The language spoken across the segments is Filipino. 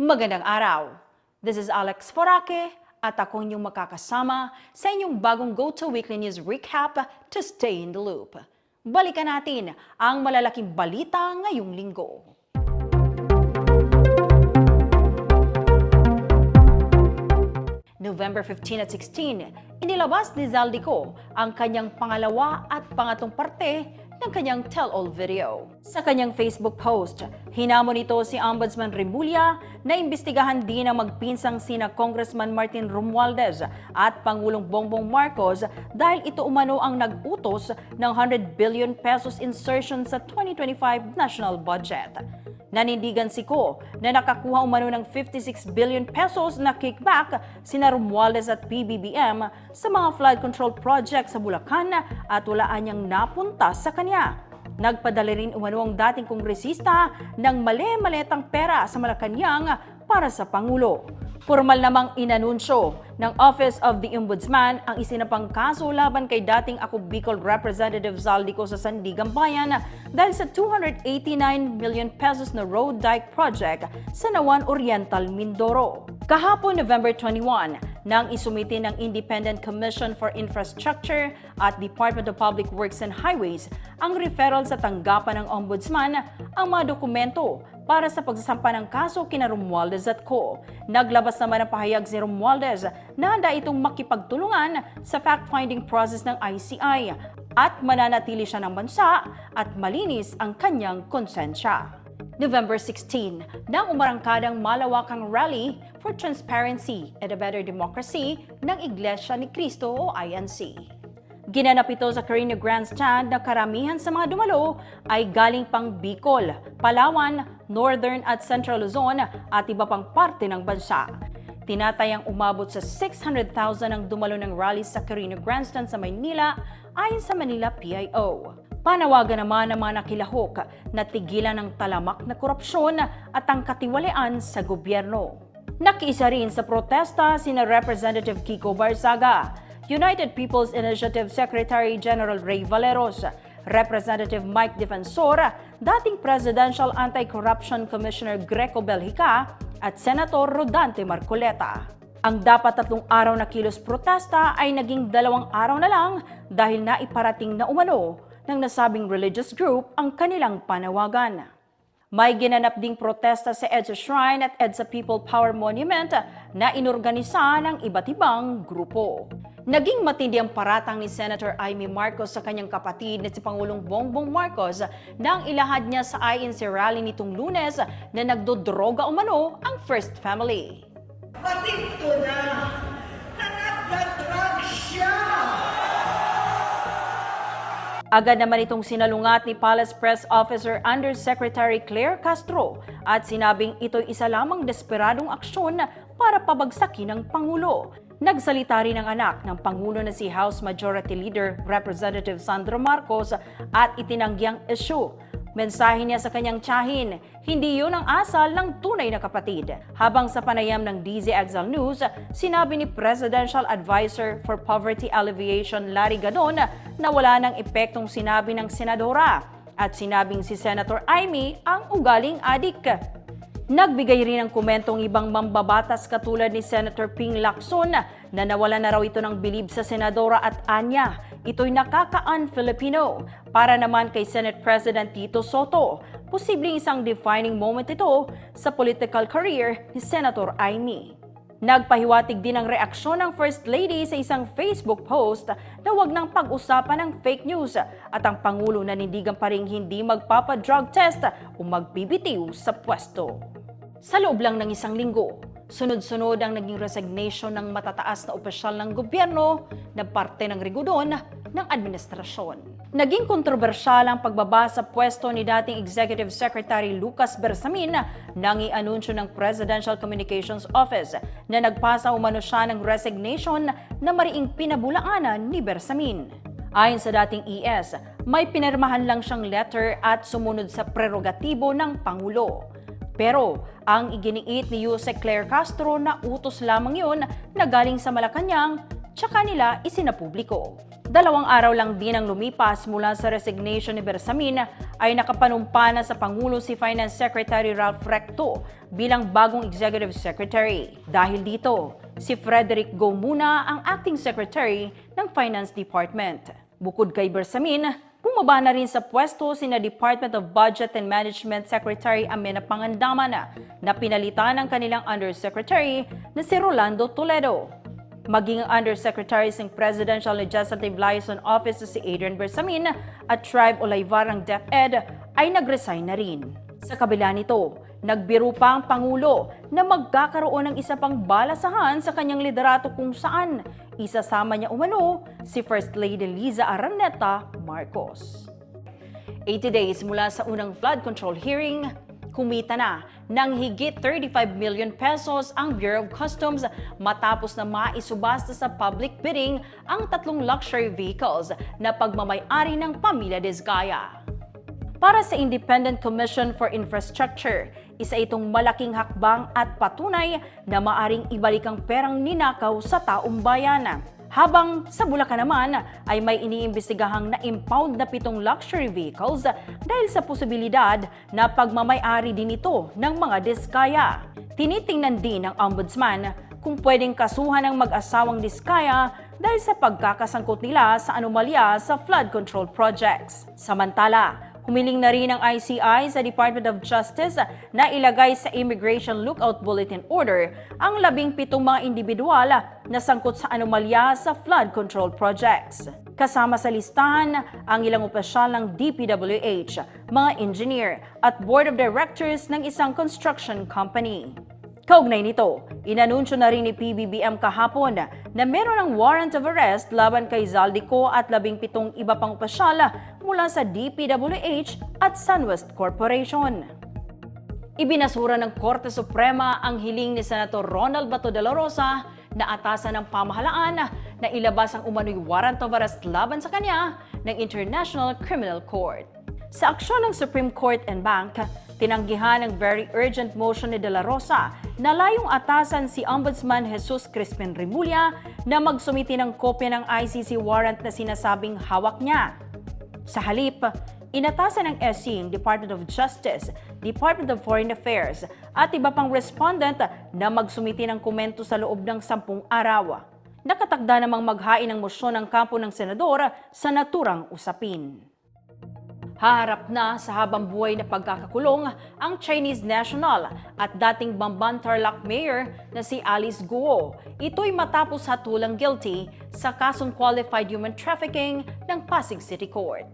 Magandang araw. This is Alex Forake at ako inyong makakasama sa inyong bagong Go-To Weekly News Recap to stay in the loop. Balikan natin ang malalaking balita ngayong linggo. November 15 at 16, inilabas ni Zaldico ang kanyang pangalawa at pangatong parte ng kanyang tell-all video. Sa kanyang Facebook post, hinamon ito si Ombudsman Remulla na imbestigahan din ang magpinsang sina Congressman Martin Romualdez at Pangulong Bongbong Marcos dahil ito umano ang nag-utos ng 100 billion pesos insertion sa 2025 national budget. Nanindigan si Ko na nakakuha umano ng 56 billion pesos na kickback sina Romualdez at PBBM sa mga flood control project sa Bulacan at wala anyang napunta sa kanya. Nagpadala rin umano ang dating kongresista ng mali-maletang pera sa Malacanang para sa Pangulo. Formal namang inanunsyo ng Office of the Ombudsman ang isinapang kaso laban kay dating ako Bicol Representative Zaldico sa Sandigan Bayan dahil sa 289 million pesos na road dike project sa Nawan Oriental, Mindoro. Kahapon November 21, nang isumiti ng Independent Commission for Infrastructure at Department of Public Works and Highways ang referral sa tanggapan ng Ombudsman ang mga dokumento para sa pagsasampa ng kaso kina Romualdez at Co. Naglabas naman ang pahayag si Romualdez na handa itong makipagtulungan sa fact-finding process ng ICI at mananatili siya ng bansa at malinis ang kanyang konsensya. November 16, nang umarangkadang malawakang rally for transparency and a better democracy ng Iglesia ni Cristo o INC. Ginanap ito sa Carino Grandstand na karamihan sa mga dumalo ay galing pang Bicol, Palawan, Northern at Central Luzon at iba pang parte ng bansa. Tinatayang umabot sa 600,000 ang dumalo ng rally sa Carino Grandstand sa Maynila ayon sa Manila PIO. Panawagan naman ng mga nakilahok na tigilan ng talamak na korupsyon at ang katiwalian sa gobyerno. Nakiisa rin sa protesta sina Representative Kiko Barzaga, United People's Initiative Secretary General Ray Valeros, Representative Mike Defensor, dating Presidential Anti-Corruption Commissioner Greco Belhica, at Senator Rodante Marcoleta. Ang dapat tatlong araw na kilos protesta ay naging dalawang araw na lang dahil naiparating na umano ng nasabing religious group ang kanilang panawagan. May ginanap ding protesta sa EDSA Shrine at EDSA People Power Monument na inorganisa ng iba't ibang grupo. Naging matindi ang paratang ni Senator Amy Marcos sa kanyang kapatid na si Pangulong Bongbong Marcos nang ilahad niya sa INC rally nitong lunes na nagdodroga umano ang First Family. Batid ko na na nagdadrag siya. Agad naman itong sinalungat ni Palace Press Officer Undersecretary Claire Castro at sinabing ito'y isa lamang desperadong aksyon para pabagsakin ng Pangulo. Nagsalita rin ang anak ng Pangulo na si House Majority Leader Representative Sandro Marcos at itinanggiang issue. Mensahe niya sa kanyang tiyahin, hindi yun ang asal ng tunay na kapatid. Habang sa panayam ng DZXL News, sinabi ni Presidential Advisor for Poverty Alleviation Larry Gadon na wala ng epektong sinabi ng senadora at sinabing si Senator Amy ang ugaling adik. Nagbigay rin ng komentong ibang mambabatas katulad ni Senator Ping Lacson na nawala na raw ito ng bilib sa senadora at anya. Ito'y nakaka-un-Filipino. Para naman kay Senate President Tito Soto, posibleng isang defining moment ito sa political career ni Senator Amy. Nagpahiwatig din ang reaksyon ng First Lady sa isang Facebook post na wag nang pag-usapan ng fake news at ang Pangulo nanindigan pa rin hindi magpapa-drug test o magbibitiw sa pwesto. Sa loob lang ng isang linggo, sunod-sunod ang naging resignation ng matataas na opisyal ng gobyerno na parte ng rigudon ng administrasyon. Naging kontrobersyal ang pagbaba sa pwesto ni dating Executive Secretary Lucas Bersamin nang i-anunsyo ng Presidential Communications Office na nagpasa umano siya ng resignation na mariing pinabulaanan ni Bersamin. Ayon sa dating ES, may pinirmahan lang siyang letter at sumunod sa prerogatibo ng Pangulo. Pero ang iginiit ni Jose Claire Castro na utos lamang yun na galing sa Malacanang tsaka nila isinapubliko. Dalawang araw lang din ang lumipas mula sa resignation ni Bersamin ay nakapanumpa na sa Pangulo si Finance Secretary Ralph Recto bilang bagong Executive Secretary. Dahil dito, si Frederick Go muna ang Acting Secretary ng Finance Department. Bukod kay Bersamin, bumaba na rin sa pwesto sina Department of Budget and Management Secretary Amena Pangandaman na pinalitan ng kanilang Undersecretary na si Rolando Toledo maging ang Undersecretary ng Presidential Legislative Liaison Office si Adrian Bersamin at Tribe Olivar ng DepEd ay nag-resign na rin. Sa kabila nito, nagbiro pa ang Pangulo na magkakaroon ng isa pang balasahan sa kanyang liderato kung saan isasama niya umano si First Lady Liza Araneta Marcos. 80 days mula sa unang flood control hearing, kumita na ng higit 35 million pesos ang Bureau of Customs matapos na maisubasta sa public bidding ang tatlong luxury vehicles na pagmamayari ng pamilya Desgaya. Para sa Independent Commission for Infrastructure, isa itong malaking hakbang at patunay na maaring ibalik ang perang ninakaw sa taong bayan. Habang sa Bulacan naman ay may iniimbestigahang na-impound na pitong luxury vehicles dahil sa posibilidad na pagmamayari din ito ng mga diskaya. Tinitingnan din ng ombudsman kung pwedeng kasuhan ng mag-asawang diskaya dahil sa pagkakasangkot nila sa anomalya sa flood control projects. Samantala, Humiling na rin ang ICI sa Department of Justice na ilagay sa Immigration Lookout Bulletin Order ang labing pitong mga individual na sangkot sa anomalya sa flood control projects. Kasama sa listahan ang ilang opisyal ng DPWH, mga engineer at board of directors ng isang construction company. Kaugnay nito, inanunsyo na rin ni PBBM kahapon na meron ng warrant of arrest laban kay Zaldico at labing pitong iba pang opisyal mula sa DPWH at SunWest Corporation. Ibinasura ng Korte Suprema ang hiling ni Senator Ronald Bato de la Rosa na atasan ng pamahalaan na ilabas ang umano'y warrant of arrest laban sa kanya ng International Criminal Court. Sa aksyon ng Supreme Court and Bank, tinanggihan ang very urgent motion ni De La Rosa na layong atasan si Ombudsman Jesus Crispin Remulla na magsumiti ng kopya ng ICC warrant na sinasabing hawak niya. Sa halip, inatasan ng SC Department of Justice, Department of Foreign Affairs at iba pang respondent na magsumiti ng komento sa loob ng sampung araw. Nakatakda namang maghain ng mosyon ng kampo ng senador sa naturang usapin. Haharap na sa habang buhay na pagkakakulong ang Chinese national at dating Bamban Tarlac Mayor na si Alice Guo. Ito'y matapos hatulang guilty sa kasong qualified human trafficking ng Pasig City Court.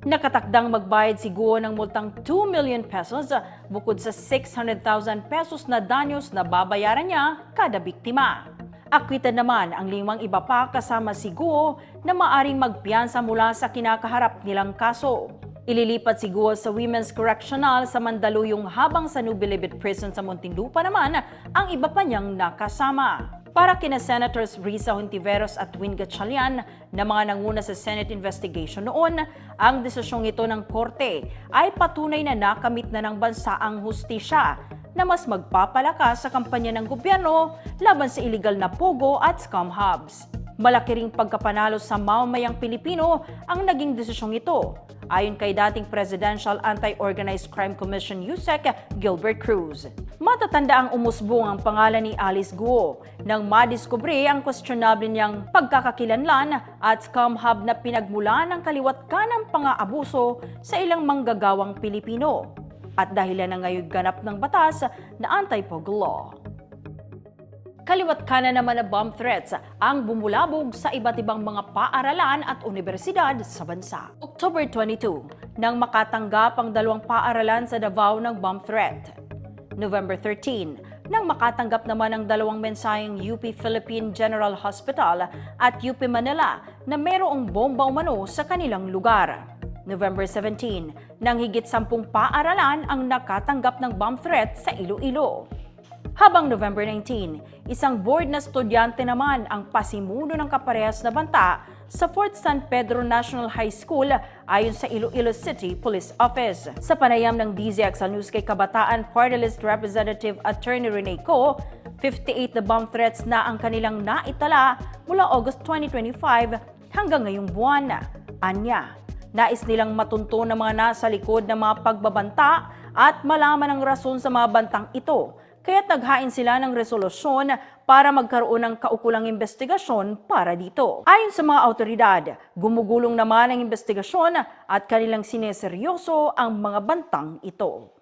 Nakatakdang magbayad si Guo ng multang 2 million pesos bukod sa 600,000 pesos na danyos na babayaran niya kada biktima. Akwitan naman ang limang iba pa kasama si Guo na maaring magpiyansa mula sa kinakaharap nilang kaso. Ililipat si Guo sa Women's Correctional sa Mandaluyong habang sa Nubilibid Prison sa Muntinlupa naman ang iba pa niyang nakasama. Para kina Senators Risa Hontiveros at Win Gatchalian na mga nanguna sa Senate investigation noon, ang desisyong ito ng korte ay patunay na nakamit na ng bansa ang hustisya na mas magpapalakas sa kampanya ng gobyerno laban sa illegal na pogo at scam hubs. Malaki ring pagkapanalo sa mamamayang Pilipino ang naging desisyong ito, ayon kay dating Presidential Anti-Organized Crime Commission USEC Gilbert Cruz. Matatanda ang umusbong ang pangalan ni Alice Guo nang madiskubre ang questionable niyang pagkakakilanlan at scam hub na pinagmulan ng kaliwat kanang pang-aabuso sa ilang manggagawang Pilipino at dahilan na ngayon ganap ng batas na anti-POG law. Kaliwat kanan naman na bomb threats ang bumulabog sa iba't ibang mga paaralan at universidad sa bansa. October 22, nang makatanggap ang dalawang paaralan sa Davao ng bomb threat. November 13, nang makatanggap naman ang dalawang mensaheng UP Philippine General Hospital at UP Manila na mayroong bomba umano sa kanilang lugar. November 17, nang higit sampung paaralan ang nakatanggap ng bomb threat sa Iloilo. Habang November 19, isang board na estudyante naman ang pasimuno ng kaparehas na banta sa Fort San Pedro National High School ayon sa Iloilo City Police Office. Sa panayam ng DZXL News kay Kabataan Party Representative Attorney Rene Co, 58 na bomb threats na ang kanilang naitala mula August 2025 hanggang ngayong buwan. Anya, nais nilang matunto ng mga nasa likod ng mga pagbabanta at malaman ang rason sa mga bantang ito. Kaya't naghain sila ng resolusyon para magkaroon ng kaukulang investigasyon para dito. Ayon sa mga autoridad, gumugulong naman ang investigasyon at kanilang sineseryoso ang mga bantang ito.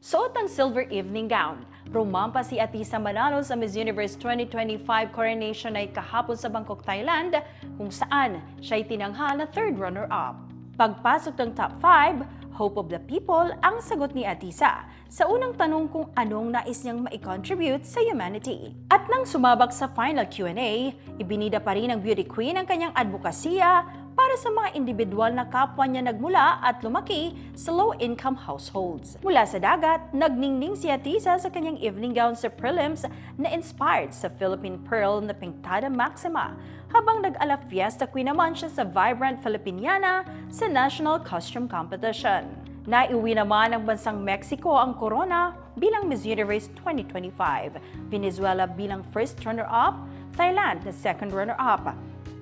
Suot ang silver evening gown. Rumampa si Atisa Manalo sa Miss Universe 2025 coronation ay kahapon sa Bangkok, Thailand, kung saan siya ay tinanghal na third runner-up. Pagpasok ng top 5, Hope of the People ang sagot ni Atisa sa unang tanong kung anong nais niyang ma-contribute sa humanity. At nang sumabak sa final Q&A, ibinida pa rin ng beauty queen ang kanyang advokasya para sa mga individual na kapwa niya nagmula at lumaki sa low-income households. Mula sa dagat, nagningning si Atisa sa kanyang evening gown sa prelims na inspired sa Philippine Pearl na Pintada Maxima, habang nag-ala fiesta queen naman siya sa Vibrant Filipiniana sa National Costume Competition. Naiuwi naman ng bansang Mexico ang corona bilang Miss Universe 2025, Venezuela bilang first runner-up, Thailand na second runner-up,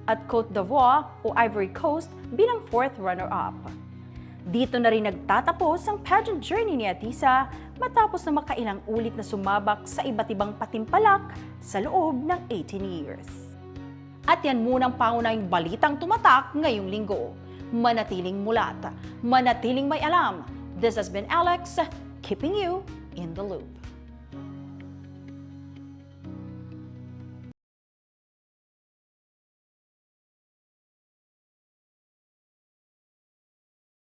at Cote d'Ivoire o Ivory Coast bilang fourth runner-up. Dito na rin nagtatapos ang pageant journey ni Atisa matapos na makailang ulit na sumabak sa iba't ibang patimpalak sa loob ng 18 years. At yan munang pangunahing balitang tumatak ngayong linggo. Manatiling mulat, manatiling may alam. This has been Alex, keeping you in the loop.